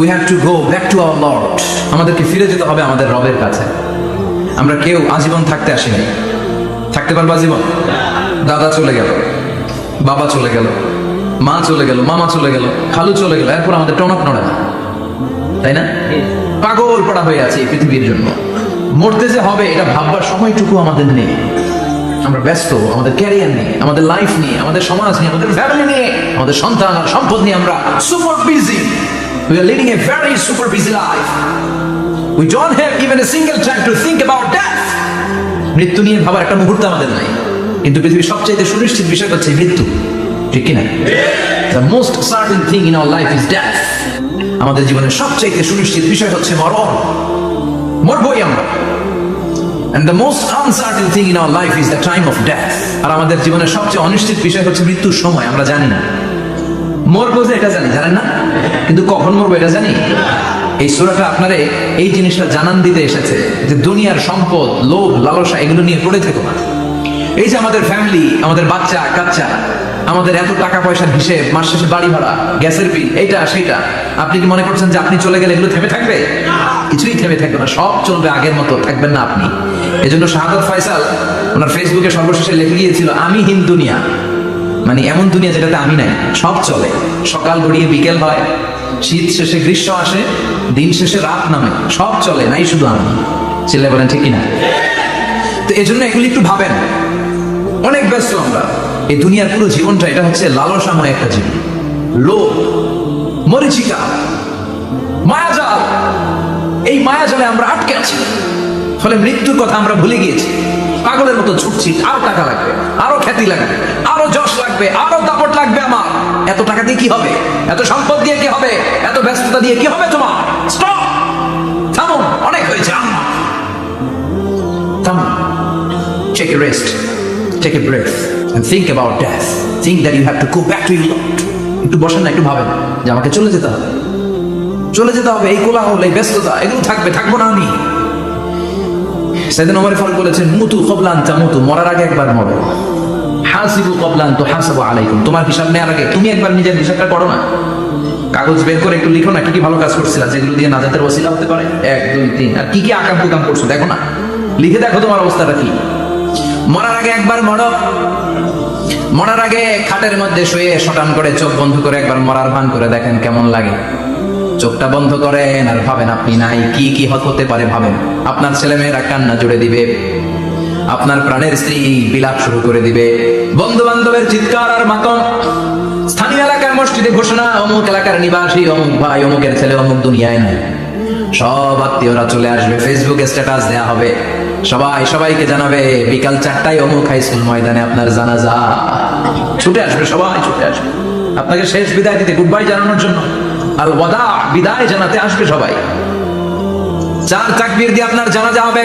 We have to go back to our lord আমাদেরকে ফিরে যেতে হবে আমাদের রবের কাছে। আমরা কেউ আজীবন থাকতে আসিনি। থাকতে পারব আজীবন? দাদা চলে গেল, বাবা চলে গেল, মা চলে গেল, মামা চলে গেল, খালু চলে গেল, এরপর আমাদের টনক নড়ে না। তাই না? পাগল পড়া হয়ে আছে এই পৃথিবীর জন্য। মরতে যে হবে, এটা ভাববার সময়টুকু আমাদের নেই। আমরা ব্যস্ত, আমাদের ক্যারিয়ার নিয়ে আমাদের লাইফ নিয়ে আমাদের সমাজ নিয়ে আমাদের ফ্যামিলি নিয়ে আমাদের সন্তান আর সম্পদ নিয়ে আমরা super busy we are leading a very super busy life we don't have even a single time to think about death মৃত্যু নিয়ে ভাবার একটা মুহূর্ত আমাদের নাই। কিন্তু পৃথিবীর সবচাইতে সুনিশ্চিত বিষয় হচ্ছে মৃত্যু। ঠিক কিনা? The most certain thing in our life is death আমাদের জীবনের সবচাইতে সুনিশ্চিত বিষয় হচ্ছে মরণ। মরবই আমরা। And the most uncertain thing in our life is the time of death. আর আমাদের জীবনের সবচেয়ে অনিশ্চিত বিষয় হচ্ছে মৃত্যুর সময়, আমরা জানি না। মরবো যে এটা জানি, জানেন না? কিন্তু কখন মরবো এটা জানি? এই সুরাটা আপনারে এই জিনিসটা জানান দিতে এসেছে যে দুনিয়ার সম্পদ, লোভ, লালসা এগুলো নিয়ে পড়ে থেকো না। এই যে আমাদের ফ্যামিলি আমাদের বাচ্চা, কাচ্চা, আমাদের এত টাকা পয়সার হিসেব, মাস শেষে বাড়ি ভাড়া, গ্যাসের বিল এইটা, সেইটা, আপনি কি মনে করছেন যে আপনি চলে গেলে এগুলো থেমে থাকবে? কিছুই থেমে থাকবে না, সব চলবে আগের মতো, থাকবেন না আপনি। এজন্য শাহাদত ফয়সাল, ওনার ফেসবুকে সর্বশেষে লিখে গিয়েছিল, আমি হিন দুনিয়া মানে এমন দুনিয়া যেটাতে আমি নাই, সব চলে। সকাল গড়িয়ে বিকেল হয়, শীত শেষে গ্রীষ্ম আসে, দিন শেষে রাত নামে, সব চলে, নাই শুধু আমি। ছেলে বলেন, ঠিক কিনা? তো এই জন্য এগুলি একটু ভাবেন। অনেক ব্যস্ত আমরা। এই দুনিয়ার পুরো জীবনটা এটা হচ্ছে লালসাময় একটা জীবন। লোভ, মরিচিকা, মায়াজাল। এই মায়াজালে আমরা আটকে আছি। ফলে মৃত্যুর কথা আমরা ভুলে গিয়েছি। পাগলের মতো ছুটছি, আরও টাকা লাগবে, আরও খ্যাতি লাগবে, আরও যশ লাগবে আরও দাপট লাগবে আমার। এত টাকা দিয়ে কি হবে? এত সম্পদ দিয়ে কি হবে? এত ব্যস্ততা দিয়ে কি হবে তোমার? স্টপ থামুন অনেক হয়েছে। আম্মা থামুন। Take a rest, take a breath, and think about death. Think that you have to go back to your Lord. একটু বসেন না একটু ভাবেন যে আমাকে চলে যেতে হবে। চলে যেতে হবে এই কোলাহল এই ব্যস্ততা এগুলো থাকবে থাকব না আমি। সেদিন ওমর ফারুক বলেছেন মুতু কবলান তামুতু মরার আগে একবার মরো। হাসিবু কবলান তো হাসাবু আলাইকুম। তোমার হিসাব নেওয়ার আগে তুমি একবার নিজের হিসাবটা করো না। কাগজ বের করে একটু লিখো না, কি কি ভালো কাজ করছিলা, যেগুলো দিয়ে নাজাতের ওসিলা হতে পারে। এক, দুই, তিন, আর কি কি আকাম কুকাম করছ, দেখো না। লিখে দেখো তোমার অবস্থাটা কি। মরার আগে একবার মরো। মরার আগে খাটের মধ্যে শুয়ে শটান করে চোখ বন্ধ করে একবার মরার ভান করে দেখেন কেমন লাগে। চোখটা বন্ধ করেন আর ভাবেন আপনি নাই, কি কি হতে পারে ভাবেন। আপনার ছেলে মেয়েরা কান্না জুড়ে দিবে। আপনার প্রাণের স্ত্রী বিলাপ শুরু করে দিবে। বন্ধু বান্ধবের চিৎকার আর মাতম। স্থানীয় এলাকার মসজিদে ঘোষণা, অমুক এলাকার নিবাসী, অমুক ভাই, অমুকের ছেলে, অমুক দুনিয়ায় নাই। সব আত্মীয়রা চলে আসবে ফেসবুকে স্ট্যাটাস দেয়া হবে। সবাই সবাইকে জানাবে, বিকাল চারটায় অমুক হাই স্কুল ময়দানে আপনার জানাজা। ছুটে আসবে, সবাই ছুটে আসবে। আপনাকে শেষ বিদায় দিতে গুড বাই জানানোর জন্য। আল ওয়াদা, বিদায় জানাতে আসবে সবাই। চার চাকবির দিয়ে আপনার জানাজা হবে।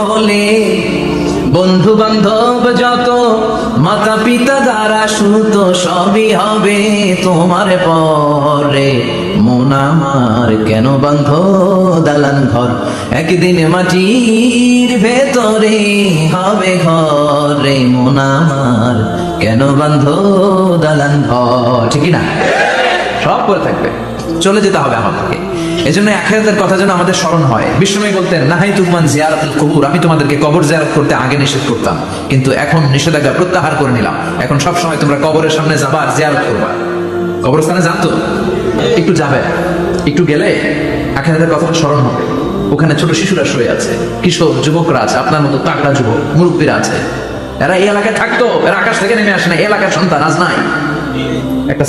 চলে বন্ধু বান্ধব যত মাতা পিতা দ্বারা সুত, সবই হবে তোমার পরে। মন আমার কেন বান্ধ দালান ঘর? একদিন মাটির ভেতরে হবে ঘরে। মন আমার কেন বান্ধ দালান ঘর? ঠিক না সব করে থাকবে। চলে যেতে হবে আমাদেরকে। এই জন্য আখেরাতের কথা যেন আমাদের স্মরণ হয়। বিশ্বময় বলতেন, নাহাই তুমান জিয়ারাতুল কবুর। আমি তোমাদেরকে কবর জিয়ারত করতে আগে নিষেধ করতাম। কিন্তু এখন নিষেধাজ্ঞা প্রত্যাহার করে নিলাম। এখন সব সময় তোমরা কবরের সামনে যাবা আর জিয়ারত করবা। কবরস্থানে জানতো একটু যাবে। একটু গেলে আখেরাতের কথাটা স্মরণ হবে। ওখানে ছোট শিশুরা শুয়ে আছে। কিশোর, যুবকরা আছে। আপনার মতো তাকড়া যুবক, মুরব্বীরা আছে। এরা এই এলাকায় থাকতো। এরা আকাশ থেকে নেমে আসে না এলাকার সন্তান আজ নাই। একটা